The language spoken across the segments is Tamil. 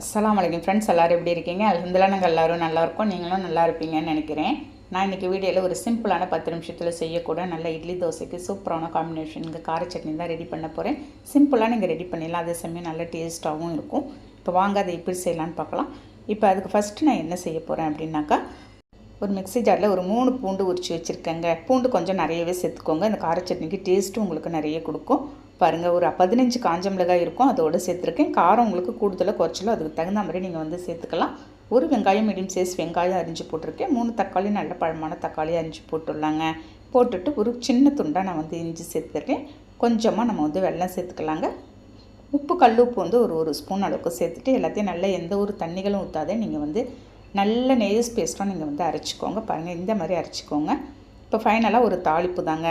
அஸ்லாம் வலைக்கம் ஃப்ரெண்ட்ஸ் எல்லோரும் எப்படி இருக்கீங்க? அலமதுல்லா நாங்கள் எல்லோரும் நல்லாயிருக்கும் நீங்களும் நல்லா இருப்பீங்கன்னு நினைக்கிறேன். நான் இன்றைக்கி வீடியோவில் ஒரு சிம்பிளான பத்து நிமிஷத்தில் செய்யக்கூட நல்ல இட்லி தோசைக்கு சூப்பரான காம்பினேஷன் இங்கே கார சட்னி தான் ரெடி பண்ண போகிறேன் சிம்பிளாக நீங்கள் ரெடி பண்ணிடலாம். அதே சமயம் நல்ல டேஸ்ட்டாகவும் இருக்கும். இப்போ வாங்க அதை எப்படி செய்யலான்னு பார்க்கலாம். இப்போ அதுக்கு ஃபஸ்ட்டு நான் என்ன செய்ய போகிறேன் அப்படின்னாக்கா ஒரு மிக்ஸி ஜாரில் ஒரு மூணு பூண்டு உரிச்சு வச்சுருக்கேங்க. பூண்டு கொஞ்சம் நிறையவே சேர்த்துக்கோங்க. இந்த கார சட்னிக்கு டேஸ்ட்டும் உங்களுக்கு நிறைய கொடுக்கும். பாருங்கள் ஒரு பதினஞ்சு காஞ்ச மிளகாய் இருக்கும் அதோடு சேர்த்துருக்கேன். காரம் உங்களுக்கு கூடுதலாக குறைச்சலோ அதுக்கு தகுந்த மாதிரி நீங்கள் வந்து சேர்த்துக்கலாம். ஒரு வெங்காயம் மீடியம் சைஸ் வெங்காயம் அரிஞ்சு போட்டிருக்கேன். மூணு தக்காளி நல்ல பழமான தக்காளி அரிஞ்சு போட்டுடலாங்க. போட்டுட்டு ஒரு சின்ன துண்டாக நான் வந்து இஞ்சி சேர்த்துருக்கேன். கொஞ்சமாக நம்ம வந்து வெள்ளம் சேர்த்துக்கலாங்க. உப்பு கல் உப்பு வந்து ஒரு ஒரு ஸ்பூன் அளவுக்கு சேர்த்துட்டு எல்லாத்தையும் நல்ல எந்த ஒரு தண்ணிகளும் ஊற்றாதே நீங்கள் வந்து நல்ல நெய்ஸ் பேஸ்ட்டாக நீங்கள் வந்து அரைச்சிக்கோங்க. பாருங்கள் இந்த மாதிரி அரைச்சிக்கோங்க. இப்போ ஃபைனலாக ஒரு தாளிப்பு தாங்க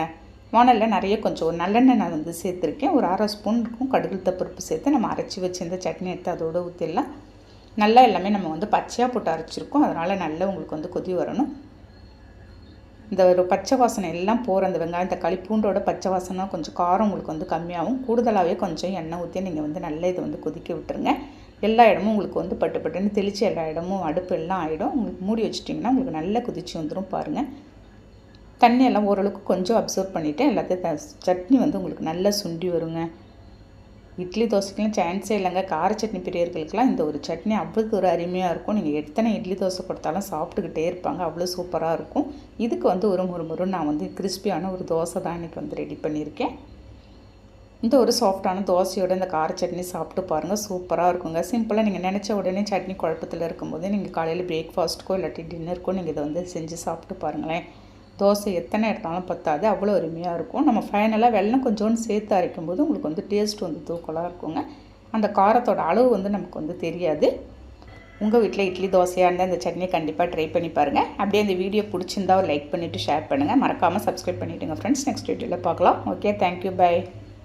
வானலில் நிறைய கொஞ்சம் ஒரு நல்லெண்ணெய் நான் வந்து சேர்த்துருக்கேன். ஒரு அரை ஸ்பூன் இருக்கும். கடுகுத்த பருப்பு சேர்த்து நம்ம அரைச்சி வச்சுருந்த சட்னி எடுத்து அதோடு ஊற்றிடலாம் நல்லா எல்லாமே நம்ம வந்து பச்சையாக போட்டு அரைச்சிருக்கோம். அதனால் நல்லா உங்களுக்கு வந்து கொதி வரணும். இந்த ஒரு பச்சை வாசனை எல்லாம் போகிற அந்த வெங்காயம் தக்காளி பூண்டோட பச்சை வாசனை கொஞ்சம் காரம் உங்களுக்கு வந்து கம்மியாகும். கூடுதலாகவே கொஞ்சம் எண்ணெய் ஊற்றி நீங்கள் வந்து நல்லா இதை வந்து கொதிக்க விட்டுருங்க. எல்லா இடமும் உங்களுக்கு வந்து பட்டு பட்டுன்னு தெளித்து எல்லா இடமும் அடுப்பு எல்லாம் ஆகிடும் உங்களுக்கு மூடி வச்சிட்டிங்கன்னா உங்களுக்கு நல்லா கொதிச்சு வந்துடும் பாருங்கள் தண்ணியெல்லாம் ஓரளவுக்கு கொஞ்சம் அப்சர்வ் பண்ணிவிட்டு எல்லாத்தையும் த சட்னி வந்து உங்களுக்கு நல்லா சுண்டி வருங்க. இட்லி தோசைக்கெலாம் சான்ஸே இல்லைங்க. கார சட்னி பெரியவர்களுக்கெலாம் இந்த ஒரு சட்னி அவ்வளோ ஒரு அருமையாக இருக்கும். நீங்கள் எத்தனை இட்லி தோசை கொடுத்தாலும் சாப்பிட்டுக்கிட்டே இருப்பாங்க. அவ்வளோ சூப்பராக இருக்கும். இதுக்கு வந்து ஒரு முறு முறு நான் வந்து கிறிஸ்பியான ஒரு தோசை தான் இன்றைக்கி வந்து ரெடி பண்ணியிருக்கேன். இந்த ஒரு சாஃப்டான தோசையோட இந்த கார சட்னி சாப்பிட்டு பாருங்கள் சூப்பராக இருக்குங்க. சிம்பிளாக நீங்கள் நினச்ச உடனே சட்னி குழப்பத்தில் இருக்கும்போது நீங்கள் காலையில் பிரேக்ஃபாஸ்ட்டுக்கோ இல்லாட்டி டின்னருக்கோ நீங்கள் இதை வந்து செஞ்சு சாப்பிட்டு பாருங்களேன். தோசை எத்தனை எடுத்தாலும் பத்தாது அவ்வளோ அருமையாக இருக்கும். நம்ம ஃபைனலாக வெள்ளம் கொஞ்சோண்டு சேர்த்து அரைக்கும் போது உங்களுக்கு வந்து டேஸ்ட் வந்து தூக்கலாக இருக்குங்க. அந்த காரத்தோட அளவு வந்து நமக்கு வந்து தெரியாது. உங்கள் வீட்டில் இட்லி தோசையாக இருந்தால் இந்த சட்னியை கண்டிப்பாக ட்ரை பண்ணி பாருங்கள் அப்படியே இந்த வீடியோ பிடிச்சிருந்தா ஒரு லைக் பண்ணிவிட்டு ஷேர் பண்ணுங்கள் மறக்காமல் சப்ஸ்கிரைப் பண்ணிவிடுங்க ஃப்ரெண்ட்ஸ் நெக்ஸ்ட் வீடியோவில் பார்க்கலாம். Okay thank you bye